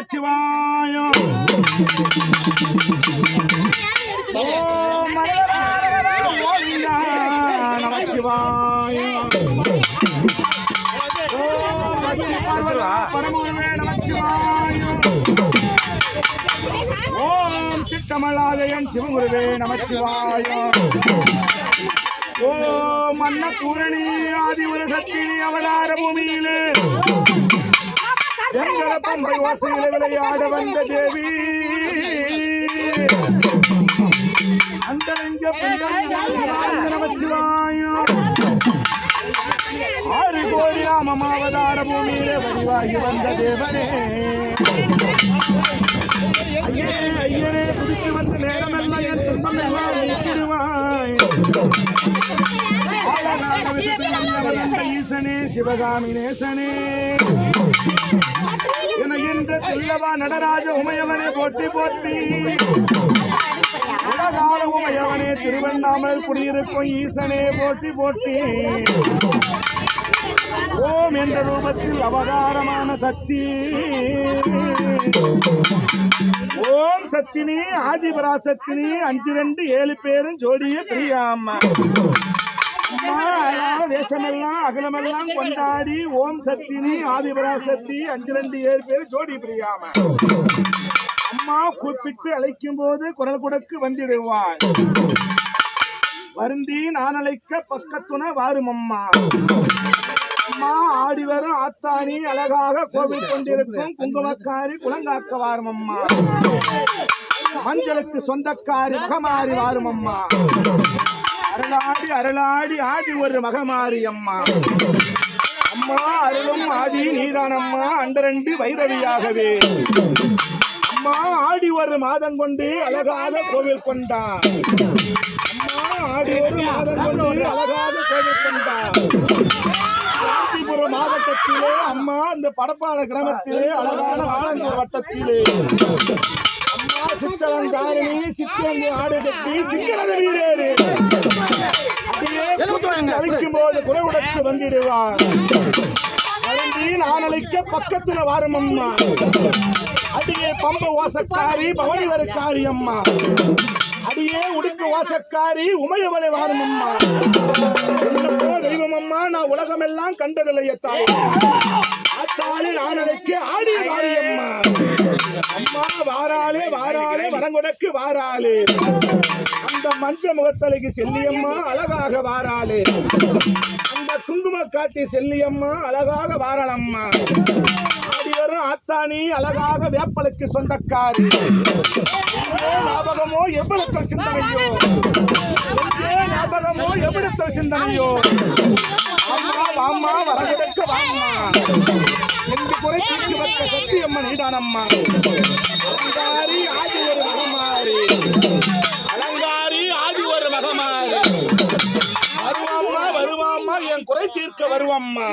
நமச்சிவாயம் ஓம் மனோரமா கோவிந்தா நமச்சிவாயம். ஓம் அக்னி பார்வதா பரமகுருவே நமச்சிவாயம் ஓம் சிவகுருவே நமச்சிவாயம் ஓம் அன்னபூரணி அவதார பூமியிலே. எங்கள பம்பை வாசையில விளையாட வந்த தேவி அந்த நெஞ்ச ஆறு கோடி வடிவாகி வந்த தேவனே ஐயனே ஐயனே குதித்து வந்த நேரமெல்லாம் என் துன்பம் எல்லாம் நீக்கிடுவாய் ஈசனே சிவகாமி நேசனே என இன்று செல்லவா நடராஜ உமையவனே போட்டி போட்டி உலகால உமையவனே திருவண்ணாமல் குடியிருக்கும் ஈசனே போட்டி போட்டி ஓம் என்ற ரூபத்தில் அவதாரமான சக்தி. ஓம் சத்தினி ஆதிபராசத்தினி அஞ்சு ரெண்டு ஏழு பேரும் ஜோடிய பிரியாமா. வேஷமெல்லாம் அகலமெல்லாம் கொண்டாடி ஓம் சத்தினி ஆதிபராசக்தி அஞ்சு ரெண்டு ஏழு பேர் ஜோடி பிரியாம. அம்மா கூப்பிட்டு அழைக்கும் போது குரல் கொடுக்கு வந்திடுவாள். வருந்தி நான் அழைக்க பக்கத்துண வாரும் அம்மா அம்மா ஆடி வரும் ஆத்தானி அழகாக கோவில் கொண்டிருக்கும் குங்குமக்காரி குலங்காக்க வாரும் அம்மா மஞ்சளுக்கு சொந்தக்காரி முகமாறி வாரும் அம்மா அருளாடி அருளாடி ஆடி ஒரு மகமாரி அம்மா. அம்மா அருளும் ஆதி நீதான் அம்மா அண்டரண்டு வைரவியாகவே. அம்மா ஆடி ஒரு மாதம் கொண்டு அழகாத கோவில் கொண்டான் அம்மா ஆடி ஒரு மாதம் கொண்டு அழகாத கோவில் கொண்டான் காஞ்சிபுரம் மாவட்டத்திலே அம்மா இந்த படப்பாள கிராமத்திலே அழகான ஆலந்தூர் வட்டத்திலே. அம்மா சித்தலங்காரணி சித்தங்கி ஆடு கட்டி சிங்கரத வீரேறு அழைக்கும் போது குறைவுடத்து வந்திடுவார். நான் அழைக்க பக்கத்துல வாரும் அம்மா அடியே பம்ப ஓசக்காரி பவனி வரக்காரி அம்மா. அடியே உடுக்கு வாசக்காரி உமையவளை வாரும் அம்மா தெய்வம் அம்மா நான் உலகமெல்லாம் கண்டதில்லைய தாய். அத்தாளி நான் அழைக்க ஆடி வாரி அம்மா அம்மா வாராளே வாராளே வரங்குடக்கு வாராளே. அந்த மஞ்ச முகத்தலைக்கு செல்லியம்மா அழகாக வாராளே. அந்த குங்கும காட்டி செல்லியம்மா அழகாக வாரணம்மா ஆடி வரும் ஆத்தானி அழகாக வேப்பலுக்கு சொந்தக்காரி. எங்கே ஞாபகமோ எவ்வளவு சிந்தனையோ? எங்கே ஞாபகமோ எவ்வளவு சிந்தனையோ? அம்மா வாம்மா வரகுடக்கு வாமா என்று குறை தீர்த்து வைக்க சத்தியம்மன் நீதானம்மா அலங்காரி ஒரு மகமாரி குறை தீர்க்க வருவம்மா